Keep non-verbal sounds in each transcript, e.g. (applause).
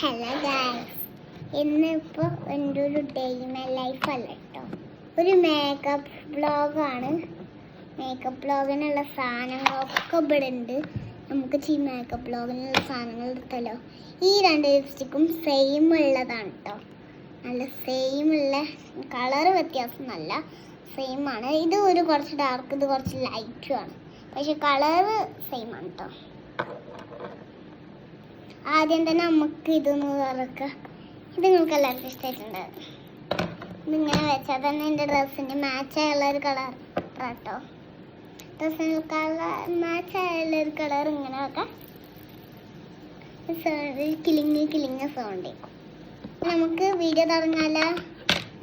Hello guys ഇന്നിപ്പോൾ എന്റെ ഒരു ഡെയിമ ലൈഫ് അല്ല കേട്ടോ ഒരു മേക്കപ്പ് ബ്ലോഗാണ് മേക്കപ്പ് ബ്ലോഗിനുള്ള സാധനങ്ങളൊക്കെ ഇവിടെ ഉണ്ട് നമുക്ക് ഈ മേക്കപ്പ് ബ്ലോഗിനുള്ള സാധനങ്ങൾ എടുത്തല്ലോ ഈ രണ്ട് ലിപ്സ്റ്റിക്കും സെയിം ഉള്ളതാണ് കേട്ടോ നല്ല സെയിം ഉള്ള കളർ വ്യത്യാസം നല്ല സെയിം ആണ്. ഇത് ഒരു കുറച്ച് ഡാർക്ക് ഇത് കുറച്ച് ലൈറ്റും ആണ്. പക്ഷെ കളർ സെയിം ആണ് കേട്ടോ ആദ്യം തന്നെ നമുക്ക് ഇതൊന്ന് തുറക്കാം ഇത് നിങ്ങൾക്ക് എല്ലാവർക്കും ഇഷ്ടമായിട്ടുണ്ട് ഇതിങ്ങനെ വെച്ചാൽ തന്നെ എന്റെ ഡ്രസ്സിന്റെ മാച്ചായുള്ള ഒരു കളർ കേട്ടോ. ഡ്രസ്സിന് കളർ മാച്ചായുള്ള ഒരു കളർ ഇങ്ങനെ വെക്കാം. കിളിങ്ങി കിളിങ്ങ സൗണ്ട് നമുക്ക് വീഡിയോ തുടങ്ങാലോ?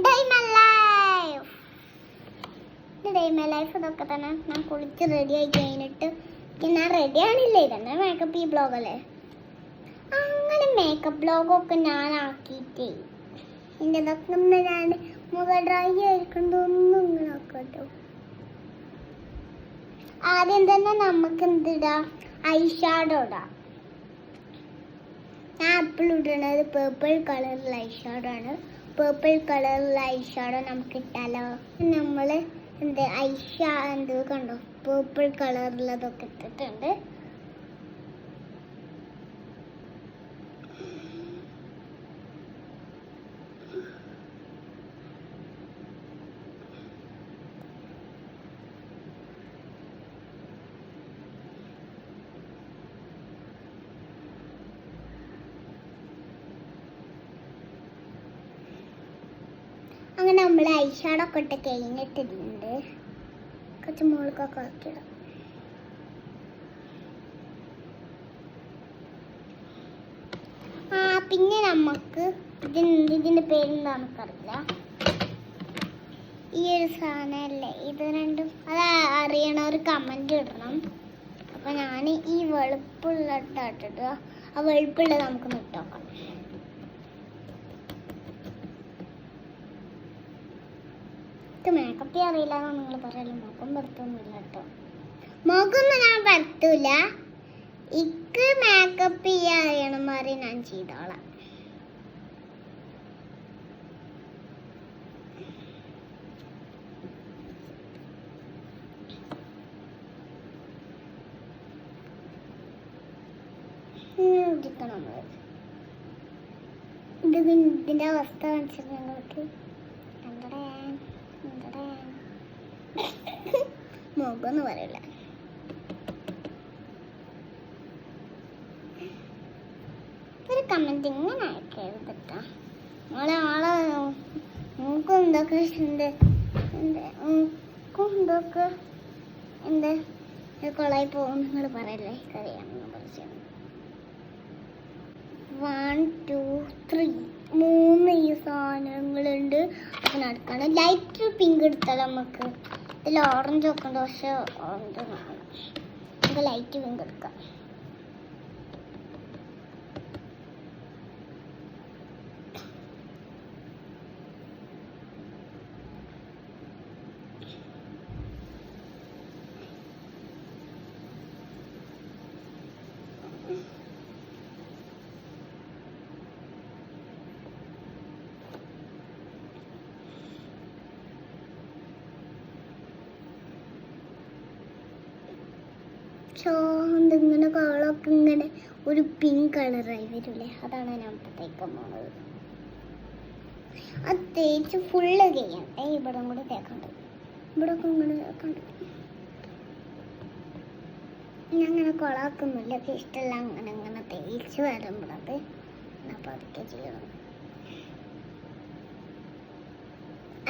ഡൈമ ഇതൊക്കെ തന്നെ ഞാൻ കുളിച്ച് റെഡി ആയി കഴിഞ്ഞിട്ട്. ഞാൻ റെഡി ആണില്ലേ ഇതന്നെ മേക്കപ്പ് ഈ ബ്ലോഗല്ലേ അങ്ങനെ മേക്കപ്പ് ബ്ലോഗൊക്കെ ഞാൻ ആക്കിയിട്ടേ എന്റെ ഇതൊക്കെ ഞാൻ മുഖ ഡ്രൈ ആയിരിക്കുന്നതൊന്നും ഇങ്ങനെ ആദ്യം തന്നെ നമുക്ക് എന്തിടാ? ഐഷാഡോ ഷാഡോ ഇടാം. ഞാൻ എപ്പോഴും ഇടണത് പേർപ്പിൾ കളറിൽ ഐഷാഡോ ആണ്. പേർപ്പിൾ കളറിൽ ഐഷാഡോ നമുക്ക് ഇട്ടാലോ? നമ്മൾ എന്ത് ഐഷ എന്ത് കണ്ടോ? പേർപ്പിൾ കളറിലതൊക്കെ ഇട്ടിട്ടുണ്ട്. നമ്മൾ ഐഷാഡൊക്കെ ഇട്ട് കഴിഞ്ഞിട്ടിട്ടുണ്ട്. കുറച്ച് മുകളിലൊക്കെ ആക്കിയിടാം ആ പിന്നെ നമുക്ക് ഇതിന് ഇതിന്റെ പേരെന്താ നമുക്കറിയില്ല. ഈ ഒരു സാധനമല്ലേ ഇത് രണ്ടും. അത് അറിയണവർ ഒരു കമന്റ് ഇടണം. അപ്പം ഞാൻ ഈ വെളുപ്പുള്ള ആ വെളുപ്പുള്ളത് നമുക്ക് നിട്ടോക്കാം എനിക്ക് മേക്കപ്പ് അറിയില്ല എന്നാണ് നിങ്ങൾ പറയൽ. മുഖം പരത്തൊന്നുമില്ല കേട്ടോ. മുഖമൊന്നും ഞാൻ പരത്തൂല ഇക്ക് മേക്കപ്പ് ചെയ്യാൻ അറിയണമാരെ ഞാൻ ചെയ്തോളാം. ഇതിന്റെ അവസ്ഥ കാണിച്ചിട്ട് ഞങ്ങൾക്ക് എന്തടേ എന്തടേ മുഖമൊന്നും പറയില്ല ഒരു കമന്റ് ഇങ്ങനെ അയക്കരുത് നാളെ ആളെ മൂക്കും എന്തൊക്കെ ഉണ്ട്? മൂക്കും എന്തൊക്കെ എന്ത് കൊളായി പോകും നിങ്ങൾ പറയല്ലേ? കറിയാമെന്ന് പറഞ്ഞു വൺ ടു ത്രീ മൂന്ന് ഈ സാധനങ്ങളുണ്ട്. അപ്പൊ നടക്കാണ്. ലൈറ്റ് പിങ്ക് എടുത്താൽ നമുക്ക് ഇതിൽ ഓറഞ്ച് ഒക്കെ ഉണ്ട്. പക്ഷെ ഓറഞ്ച് നമുക്ക് ലൈറ്റ് പിങ്ക് ചോന്ത് ഇങ്ങനെ കാളൊക്കെ ഇങ്ങനെ ഒരു പിങ്ക് കളറായി വരില്ലേ അതാണ് ഞാൻ തേക്കാൻ പോണത് അത് തേച്ച് ഫുള്ള് ചെയ്യണ്ടേ ഇവിടെ കൂടെ തേക്കണ്ട്. ഇവിടെ ഒക്കെ ഇങ്ങനെ തേക്കണ്ട് ഞാൻ അങ്ങനെ കൊളാക്കുന്നില്ല. ഒക്കെ ഇഷ്ടമല്ല അങ്ങനെ അങ്ങനെ തേച്ച് വരുമ്പോഴത് അപ്പൊ അതൊക്കെ ചെയ്യണം.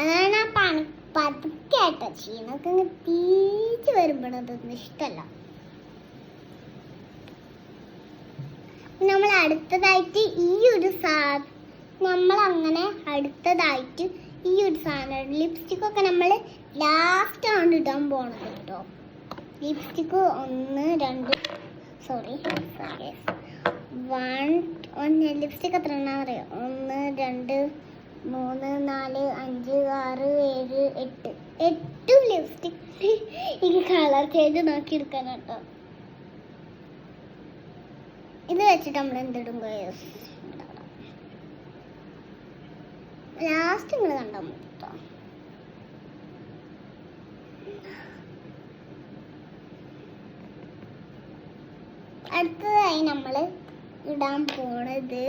അതാണ് ആ പണി. പതുക്കെ ആയിട്ടോ ചെയ്യുന്നത് ഇങ്ങനെ തേച്ച് വരുമ്പോഴതൊന്നും ഇഷ്ടമല്ല. നമ്മൾ അടുത്തതായിട്ട് ഈ ഒരു സാ നമ്മൾ അങ്ങനെ അടുത്തതായിട്ട് ഈ ഒരു സാധനം. ലിപ്സ്റ്റിക് ഒക്കെ നമ്മൾ ലാസ്റ്റ് ആണ് ഇടാൻ പോണത് കേട്ടോ. ലിപ്സ്റ്റിക്ക് ഒന്ന് രണ്ട് സോറി വൺ ഒന്ന് ലിപ്സ്റ്റിക് എത്ര എണ്ണ അറിയോ? ഒന്ന് രണ്ട് മൂന്ന് നാല് അഞ്ച് ആറ് ഏഴ് എട്ട്. എട്ട് ലിപ്സ്റ്റിക് ഈ കളർ ചെയ്ത് നോക്കി എടുക്കാൻ കേട്ടോ. ഇത് വെച്ചിട്ട് നമ്മൾ എന്തിടും ലാസ്റ്റ് നിങ്ങൾ കണ്ടാൽ മതി അടുത്തതായി നമ്മൾ ഇടാൻ പോണത്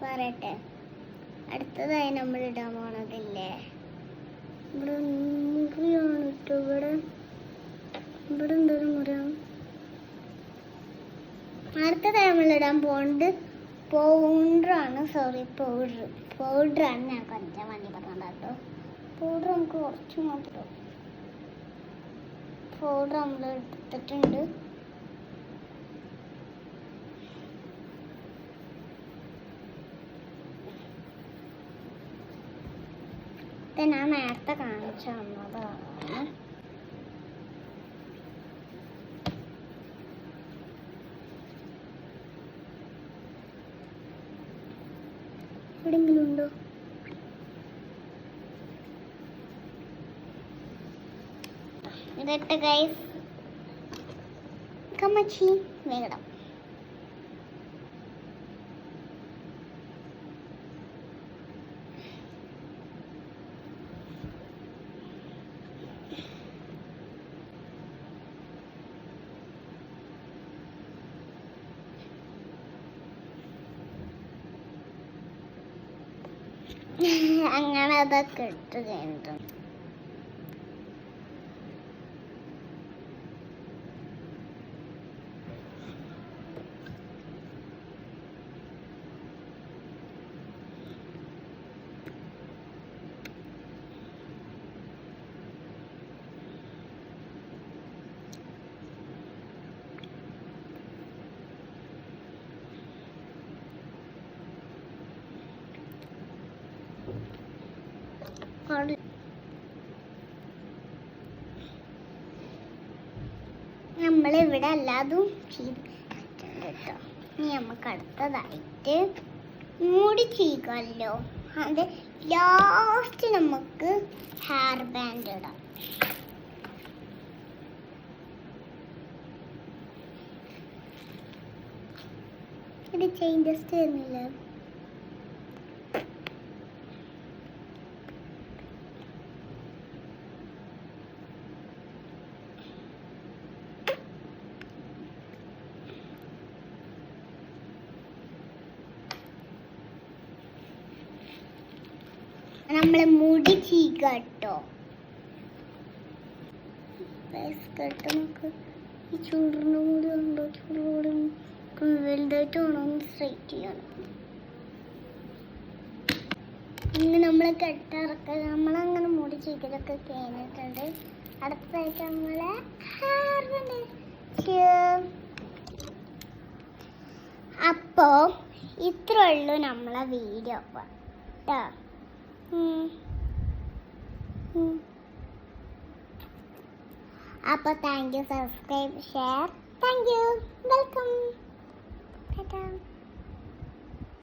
പറയട്ടെ. അടുത്തതായി നമ്മൾ ഇടാൻ പോണതില്ലേ? ഇവിടെ മുറിയാണ് കേട്ടോ ഇവിടെ ഇവിടെ എന്തൊരു മുറിയാണ് അടുത്തതായി നമ്മൾ ഇടാൻ പോകുന്നത് പൗഡറാണ് സോറി പൗഡർ പൗഡറാണ് ഞാൻ കഞ്ചാൻ വേണ്ടി പറഞ്ഞത് കേട്ടോ. പൗഡർ നമുക്ക് കുറച്ച് മാത്രം പൗഡർ നമ്മൾ എടുത്തിട്ടുണ്ട്. ഞാൻ നേരത്തെ കാണിച്ചു തന്നതാണ് എവിടെയെങ്കിലും ഉണ്ടോ ഇതട്ട് ഗൈസ് കമ്മച്ചി വേഗം (laughs) അങ്ങനെ അതൊക്കെ ഇട്ട് കഴിഞ്ഞിട്ടുണ്ട്. നമ്മളിവിടെ അല്ലാതും ചെയ്ത് വെച്ചിട്ടുണ്ട് കേട്ടോ ഇനി നമുക്ക് അടുത്തതായിട്ട് മൂടി ചെയ്യുമല്ലോ അത് ലാസ്റ്റ് നമുക്ക് ഹെയർ ബാൻഡ് ഇടാം. ഇത് ചേഞ്ചസ് വരുന്നില്ല നമ്മളെ മുടി ചീകട്ടോ. ഈ ചെയ്യണം. ഇന്ന് നമ്മൾ കെട്ടിറക്ക നമ്മളങ്ങനെ മുടി ചീക്കലൊക്കെ കഴിഞ്ഞിട്ടുണ്ട്. അടുത്തതായിട്ട് നമ്മളെ. അപ്പോ ഇത്രേ ഉള്ളൂ നമ്മളെ വീഡിയോ കേട്ടോ. അപ്പോൾ thank you subscribe share thank you welcome tata